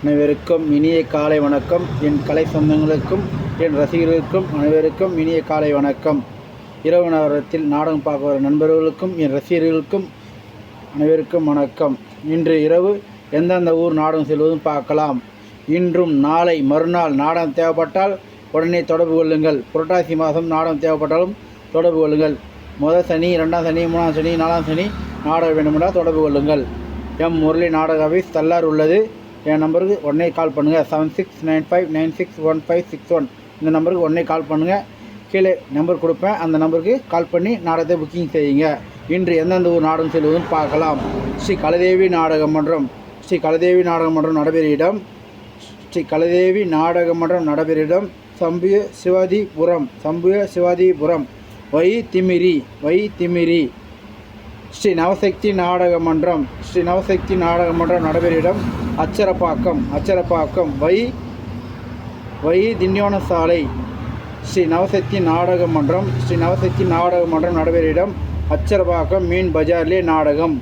அனைவருக்கும் இனிய காலை வணக்கம். என் கலை சொந்தங்களுக்கும் என் ரசிகர்களுக்கும் அனைவருக்கும் இனிய காலை வணக்கம். இரவு நேரத்தில் நாடகம் பார்க்க வரும் நண்பர்களுக்கும் என் ரசிகர்களுக்கும் அனைவருக்கும் வணக்கம். இன்று இரவு எந்தெந்த ஊர் நாடகம் செல்வதும் பார்க்கலாம். இன்றும் நாளை மறுநாள் நாடகம் தேவைப்பட்டால் உடனே தொடர்பு கொள்ளுங்கள். புரட்டாசி மாதம் நாடகம் தேவைப்பட்டாலும் தொடர்பு கொள்ளுங்கள். முதல் சனி ரெண்டாம் சனி மூணாம் சனி நாலாம் சனி நாடகம் வேண்டுமென்றால் தொடர்பு கொள்ளுங்கள். எம் முரளி நாடக ஆஃபீஸ் தள்ளார் உள்ளது. என் நம்பருக்கு உடனே கால் பண்ணுங்கள் seven six nine five nine six one five six one இந்த நம்பருக்கு உடனே கால் பண்ணுங்கள் கீழே நம்பர் கொடுப்பேன். அந்த நம்பருக்கு கால் பண்ணி நாடகத்தை புக்கிங் செய்யுங்க. இன்று எந்தெந்த ஊர் நாடகம் செல்வதுன்னு பார்க்கலாம். ஸ்ரீ கலதேவி நாடக மன்றம். ஸ்ரீ கலதேவி நாடக மன்றம் நடைபெற இடம் ஸ்ரீ கலதேவி நாடக மன்றம் நடைபெற இடம் சம்பிய சிவாதிபுரம். சம்பிய சிவாதிபுரம். வை திமிரி. வை திமிரி. ஸ்ரீ நவசக்தி நாடக மன்றம். ஸ்ரீ நவசக்தி நாடக மன்றம் நடைபெற இடம் அச்சரப்பாக்கம் அச்சரப்பாக்கம் வை வை திண்டிவன சாலை ஸ்ரீ நவசக்தி நாடக மன்றம் ஸ்ரீ நவசக்தி நாடக மன்றம் நடைபெறும் இடம் அச்சரப்பாக்கம் மீன் பஜார்லே நாடகம்.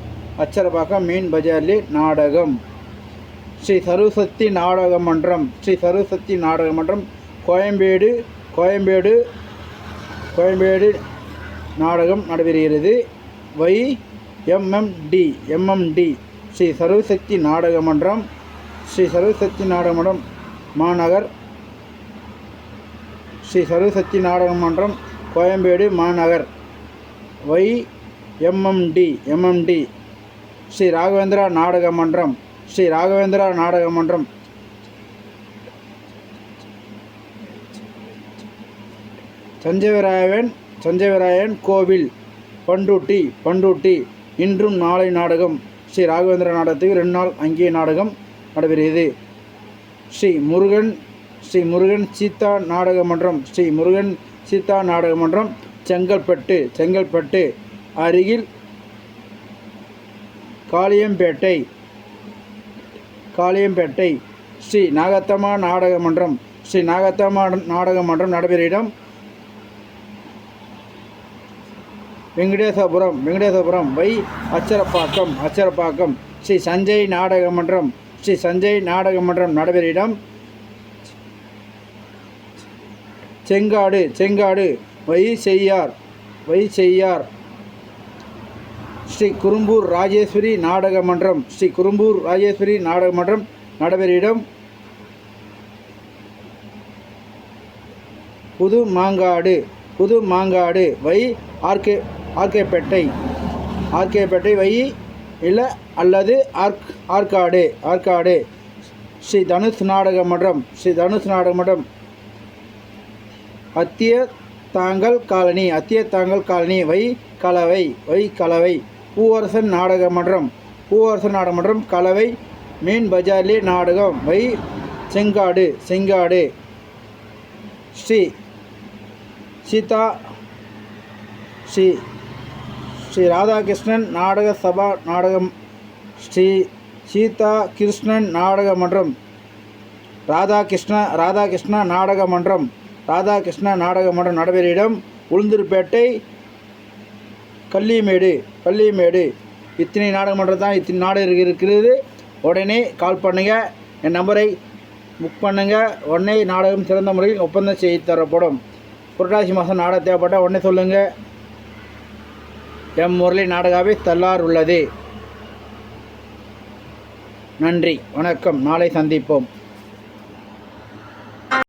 அச்சரப்பாக்கம் மீன் பஜார்லே நாடகம். ஸ்ரீ சரஸ்வதி நாடக மன்றம் ஸ்ரீ சரஸ்வதி நாடக மன்றம் கோயம்பேடு கோயம்பேடு கோயம்பேடு நாடகம் நடைபெறுகிறது. Y MMT MMT Sri Sarvasakthi நாடக மன்றம் ஸ்ரீ சர்வசக்தி நாடக மன்றம் மாநகர் ஸ்ரீ சர்வசக்தி நாடக மன்றம் கோயம்பேடு மாநகர். Y MMT MMT Sri Raghavendra நாடக மன்றம் ஸ்ரீ ராகவேந்திரா நாடக மன்றம். சஞ்சயராயன் சஞ்சயராயன் கோவில் பண்டூட்டி பண்டூட்டி இன்றும் நாளை நாடகம். ஸ்ரீ ராகவேந்திர நாடகத்துக்கு ரெண்டு நாள் அங்கேயே நாடகம் நடைபெறுகிறது. ஸ்ரீ முருகன் ஸ்ரீ முருகன் சீதா நாடக மன்றம் ஸ்ரீ முருகன் சீதா நாடக மன்றம் செங்கல்பட்டு செங்கல்பட்டு அருகில் காளியம்பேட்டை காளியம்பேட்டை. ஸ்ரீ நாகத்தம்மா நாடக மன்றம் ஸ்ரீ நாகத்தம்மா நாடக மன்றம் நடைபெற இடம் வெங்கடேசபுரம் வெங்கடேசபுரம் வை அச்சரப்பாக்கம் அச்சரப்பாக்கம். ஸ்ரீ சஞ்சய் நாடக மன்றம் ஸ்ரீ சஞ்சய் நாடக மன்றம் நடுவரிடம் செங்காடு செங்காடு வை செய்யார் வை செய்யார். ஸ்ரீ குறும்பூர் ராஜேஸ்வரி நாடக மன்றம் ஸ்ரீ குறும்பூர் ராஜேஸ்வரி நாடக மன்றம் நடுவரிடம் இடம். புது மாங்காடு புது மாங்காடு வை ஆர்கே ஆர்கேப்பேட்டை ஆர்கேப்பேட்டை வை இல்லை அல்லது ஆர்க் ஆற்காடு ஆற்காடு ஸ்ரீ தனுஷ் நாடக மன்றம் ஸ்ரீ தனுஷ் நாடக மன்றம். அத்திய தாங்கல் காலனி அத்திய தாங்கல் காலனி வை கலவை வை கலவை. பூவரசன் நாடக மன்றம் பூவரசன் நாடக மன்றம் கலவை. மீன் பஜார்லே நாடகம் வை செங்காடு செங்காடு. ஸ்ரீ சீதா ஸ்ரீ ஸ்ரீ ராதாகிருஷ்ணன் நாடக சபா நாடகம் ஸ்ரீ சீதா கிருஷ்ணன் நாடக மன்றம் ராதாகிருஷ்ண ராதாகிருஷ்ண நாடக மன்றம் ராதாகிருஷ்ண நாடக மன்றம் நடைபெறும் இடம் உளுந்தூர்பேட்டை கள்ளிமேடு கள்ளிமேடு. இத்தனை நாடக மன்றம் தான் இத்தனை நாடகம் இருக்கிறது. உடனே கால் பண்ணுங்கள் என் நம்பரை புக் பண்ணுங்கள் உடனே நாடகம் சிறந்த முறையில் ஒப்பந்தம் செய்து தரப்படும். புரட்டாசி மாதம் நாடகம் தேவைப்பட்டால் உடனே சொல்லுங்கள் எம் முரளி நாடகாவை தள்ளார் உள்ளது. நன்றி வணக்கம். நாளை சந்திப்போம்.